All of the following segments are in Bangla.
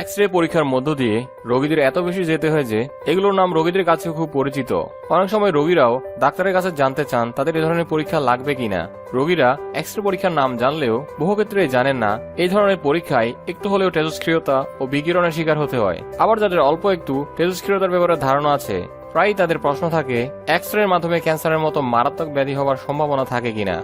এক্স রে পরীক্ষার মধ্য দিয়ে রোগীদের এত বেশি যেতে হয় যে এগুলোর নাম রোগীদের কাছে খুব পরিচিত। অনেক সময় রোগীরাও ডাক্তারের কাছে জানতে চান তাদের এ ধরনের পরীক্ষা লাগবে কিনা। রোগীরা এক্স রে পরীক্ষার নাম জানলেও বহু ক্ষেত্রে জানেন না, এই ধরনের পরীক্ষায় একটু হলেও তেজস্ক্রিয়তা ও বিকিরণের শিকার হতে হয়। আবার যাদের অল্প একটু তেজস্ক্রিয়তার ব্যাপারে ধারণা আছে, প্রায়ই তাদের প্রশ্ন থাকে এক্স রের মাধ্যমে ক্যান্সারের মতো মারাত্মক ব্যাধি হওয়ার সম্ভাবনা থাকে কিনা।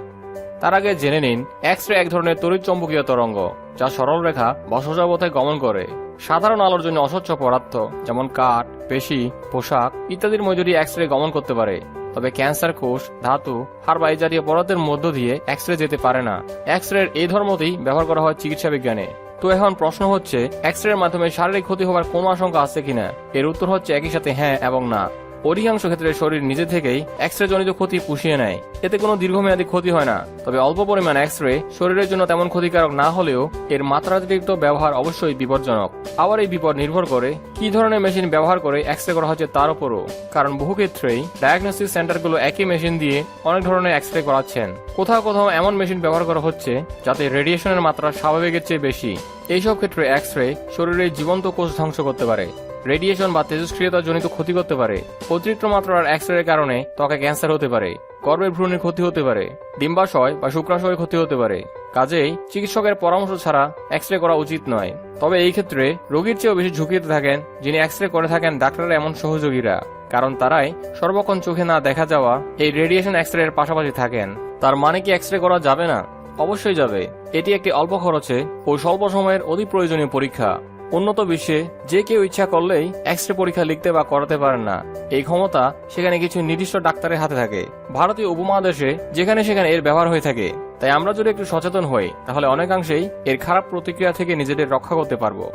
তার আগে জেনে নিন এক্স রে এক ধরনের তড়িৎ চম্বকীয় তরঙ্গ, যা সরল রেখা বা গমন করে। সাধারণ আলোর জন্য অস্বচ্ছ পদার্থ, যেমন কাঠ, পেশি, পোশাক ইত্যাদির দিয়ে এক্স রে গমন করতে পারে। তবে ক্যান্সার কোষ, ধাতু হাড় বা এই জাতীয় পদার্থের মধ্য দিয়ে এক্স রে যেতে পারে না। এক্স রের এই ধর্মতেই ব্যবহার করা হয় চিকিৎসা বিজ্ঞানে। তো এখন প্রশ্ন হচ্ছে এক্স রের মাধ্যমে শারীরিক ক্ষতি হওয়ার কোনো আশঙ্কা আছে কিনা? এর উত্তর হচ্ছে একই সাথে হ্যাঁ এবং না। অধিকাংশ ক্ষেত্রে শরীর নিজে থেকেই এক্স রে জনিত ক্ষতি পুষিয়ে নেয়। এতে কোনো দীর্ঘমেয়াদী ক্ষতি হয় না। তবে অল্প পরিমাণ এক্স রে শরীরের জন্য তেমন ক্ষতিকারক না হলেও এর মাত্রাতিরিক্ত ব্যবহার অবশ্যই বিপজ্জনক। আবার এই বিপদ নির্ভর করে কি ধরনের মেশিন ব্যবহার করে এক্স রে করা হচ্ছে তার উপরও। কারণ বহু ক্ষেত্রেই ডায়াগনোসিস সেন্টারগুলো একই মেশিন দিয়ে অনেক ধরনের এক্স রে করাচ্ছেন। কোথাও কোথাও এমন মেশিন ব্যবহার করা হচ্ছে যাতে রেডিয়েশনের মাত্রা স্বাভাবিকের চেয়ে বেশি। এইসব ক্ষেত্রে এক্স রে শরীরের জীবন্ত কোষ ধ্বংস করতে পারে। রেডিয়েশন বা তেজস্ক্রিয়তা জনিত ক্ষতি করতে পারে। অতিরিক্ত মাত্রার এক্স রের কারণে ত্বকে ক্যান্সার হতে পারে গর্ভের ভ্রূণের ক্ষতি হতে পারে, ডিম্বাশয় বা শুক্রাশয়ের ক্ষতি হতে পারে। কাজেই চিকিৎসকের পরামর্শ ছাড়া এক্স রে করা উচিত নয়। তবে এই ক্ষেত্রে রোগীর চেয়েও বেশি ঝুঁকিতে থাকেন যিনি এক্স রে করে থাকেন ডাক্তারের এমন সহযোগীরা, কারণ তারাই সর্বক্ষণ চোখে না দেখা যাওয়া এই রেডিয়েশন এক্স রে এর পাশাপাশি থাকেন। তার মানে কি এক্স রে করা যাবে না? অবশ্যই যাবে। এটি একটি অল্প খরচে ও স্বল্প সময়ের অতি প্রয়োজনীয় পরীক্ষা। উন্নত বিশ্বে যে কেউ ইচ্ছা করলেই এক্স রে পরীক্ষা লিখতে বা করাতে পারেন না। এই ক্ষমতা সেখানে কিছু নির্দিষ্ট ডাক্তারের হাতে থাকে। ভারতীয় উপমহাদেশে যেখানে সেখানে এর ব্যবহার হয়ে থাকে। তাই আমরা যদি একটু সচেতন হই, তাহলে অনেকাংশেই এর খারাপ প্রতিক্রিয়া থেকে নিজেদের রক্ষা করতে পারব।